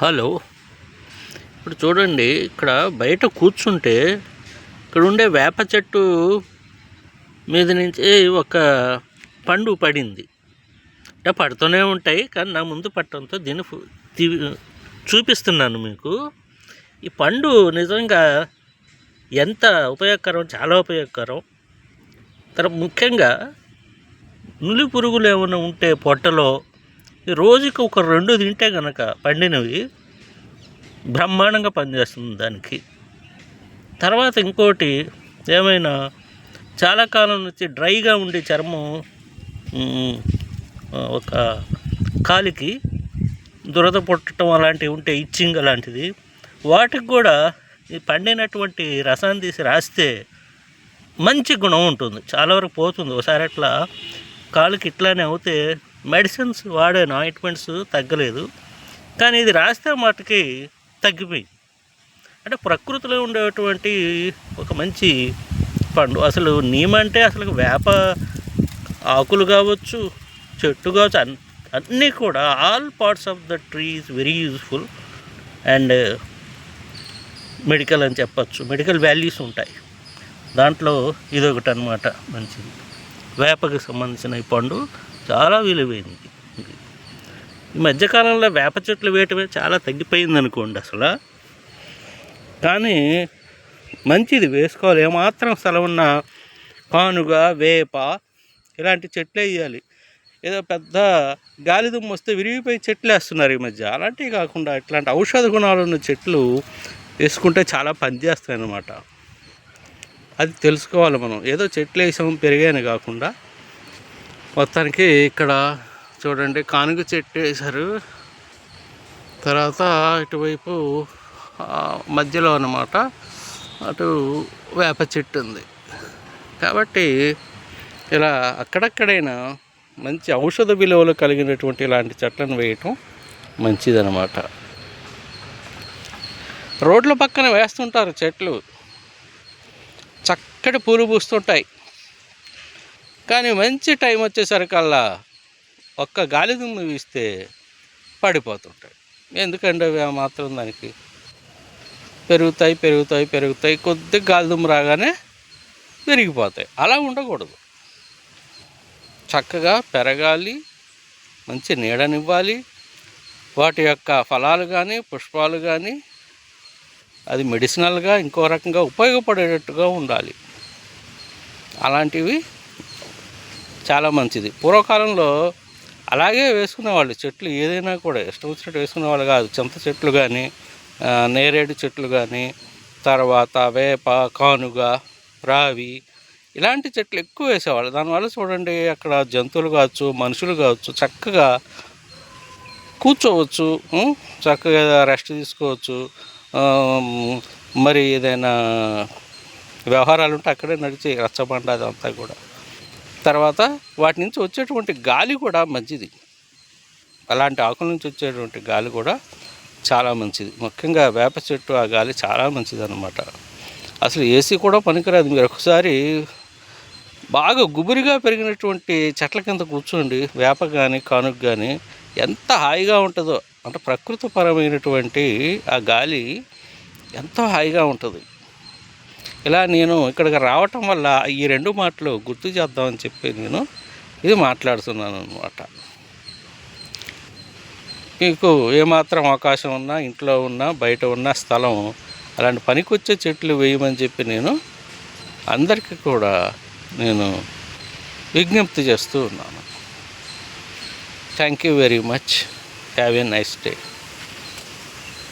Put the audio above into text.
Hello. ఇప్పుడు చూడండి ఇక్కడ బయట కూర్చుంటే ఇక్కడ ఉండే వేప చెట్టు మీద నుంచి ఒక పండు పడింది. అంటే పడుతూనే ఉంటాయి కానీ నా ముందు పట్టడంతో దీన్ని చూపిస్తున్నాను మీకు. ఈ పండు నిజంగా ఎంత ఉపయోగకరం చాలా ఉపయోగకరం. తర్వాత ముఖ్యంగా నులి పురుగులు ఏమైనా ఉంటే పొట్టలో రోజుకి ఒక రెండు తింటే కనుక పండినవి బ్రహ్మాండంగా పనిచేస్తుంది దానికి. తర్వాత ఇంకోటి ఏమైనా చాలా కాలం నుంచి డ్రైగా ఉండే చర్మం ఒక కాలికి దురద పుట్టడం అలాంటివి ఉంటే ఇచ్చింగ్ అలాంటిది. వాటికి కూడా ఈ పండినటువంటి రసాన్ని తీసి రాస్తే మంచి గుణం ఉంటుంది. చాలా వరకు పోతుంది. ఒకసారి అట్లా కాలుకి ఇట్లానే అవుతే మెడిసిన్స్ వాడాను ఆయింట్మెంట్స్ తగ్గలేదు. కానీ ఇది రాస్తే మటుకి తగ్గిపోయింది. అంటే ప్రకృతిలో ఉండేటువంటి ఒక మంచి పండు. అసలు నీమంటే అంటే అసలు వేప ఆకులు కావచ్చు చెట్టు కావచ్చు అన్ అన్నీ కూడా all parts of the tree is very useful. And medical అని చెప్పచ్చు. మెడికల్ వాల్యూస్ ఉంటాయి. దాంట్లో ఇదొకటి అనమాట మంచిది. వేపకి సంబంధించిన ఈ పండు. చాలా విలువైనది ఈ మధ్యకాలంలో వేప చెట్లు వేయటమే చాలా తగ్గిపోయింది అనుకోండి అసలు. కానీ మంచిది వేసుకోవాలి. ఏమాత్రం స్థలం ఉన్న కానుగ వేప ఇలాంటి చెట్లే వేయాలి. ఏదో పెద్ద గాలి దుమ్ము వస్తే విరిగిపోయి చెట్లు వేస్తున్నారు ఈ మధ్య. అలాంటివి కాకుండా ఇట్లాంటి ఔషధ గుణాలు ఉన్న చెట్లు వేసుకుంటే చాలా పనిచేస్తాయి అన్నమాట అది తెలుసుకోవాలి మనం. ఏదో చెట్లు వేసాము పెరిగాయని కాకుండా మొత్తానికి ఇక్కడ చూడండి కానుగ చెట్టు వేశారు. తర్వాత ఇటువైపు మధ్యలో అన్నమాట అటు వేప చెట్టు ఉంది. కాబట్టి ఇలా అక్కడక్కడైనా మంచి ఔషధ విలువలు కలిగినటువంటి ఇలాంటి చెట్లను వేయటం మంచిదనమాట రోడ్ల పక్కన వేస్తుంటారు చెట్లు. చక్కటి పూలు పూస్తుంటాయి. కానీ మంచి టైం వచ్చేసరికల్లా ఒక్క గాలి దుమ్ము వీస్తే పడిపోతుంటాయి. ఎందుకంటే అవి మాత్రం దానికి పెరుగుతాయి పెరుగుతాయి పెరుగుతాయి. కొద్ది గాలి దుమ్ము రాగానే పెరిగిపోతాయి అలా ఉండకూడదు. చక్కగా పెరగాలి మంచి నీడనివ్వాలి. వాటి యొక్క ఫలాలు కానీ పుష్పాలు కానీ అది మెడిసినల్గా ఇంకో రకంగా ఉపయోగపడేటట్టుగా ఉండాలి. అలాంటివి చాలా మంచిది. పూర్వకాలంలో అలాగే వేసుకునేవాళ్ళు చెట్లు ఏదైనా కూడా ఇష్టం వచ్చినట్టు వేసుకునేవాళ్ళు కాదు. చింత చెట్లు కానీ నేరేడు చెట్లు కానీ తర్వాత వేప కానుగ రావి ఇలాంటి చెట్లు ఎక్కువ వేసేవాళ్ళు. దానివల్ల చూడండి అక్కడ జంతువులు కావచ్చు మనుషులు కావచ్చు చక్కగా కూర్చోవచ్చు చక్కగా రెస్ట్ తీసుకోవచ్చు. మరి ఏదైనా వ్యవహారాలు ఉంటే అక్కడే నడిచి రచ్చబండ అదంతా కూడా. తర్వాత వాటి నుంచి వచ్చేటువంటి గాలి కూడా మంచిది. అలాంటి ఆకుల నుంచి వచ్చేటువంటి గాలి కూడా చాలా మంచిది. ముఖ్యంగా వేప చెట్టు ఆ గాలి చాలా మంచిది అనమాట అసలు ఏసీ కూడా పనికిరాదు. మీరు ఒకసారి బాగా గుబురిగా పెరిగినటువంటి చెట్ల కింద కూర్చోండి. వేప కానీ కానుక కానీ ఎంత హాయిగా ఉంటుందో అంటే ప్రకృతిపరమైనటువంటి ఆ గాలి ఎంతో హాయిగా ఉంటుంది. ఇలా నేను ఇక్కడికి రావటం వల్ల ఈ రెండు మాటలు గుర్తు చేద్దామని చెప్పి నేను ఇది మాట్లాడుతున్నాను అనమాట మీకు ఏమాత్రం అవకాశం ఉన్నా ఇంట్లో ఉన్నా బయట ఉన్న స్థలం అలాంటి పనికొచ్చే చెట్లు వేయమని చెప్పి నేను అందరికీ కూడా నేను విజ్ఞప్తి చేస్తూ ఉన్నాను. Thank you very much have a nice day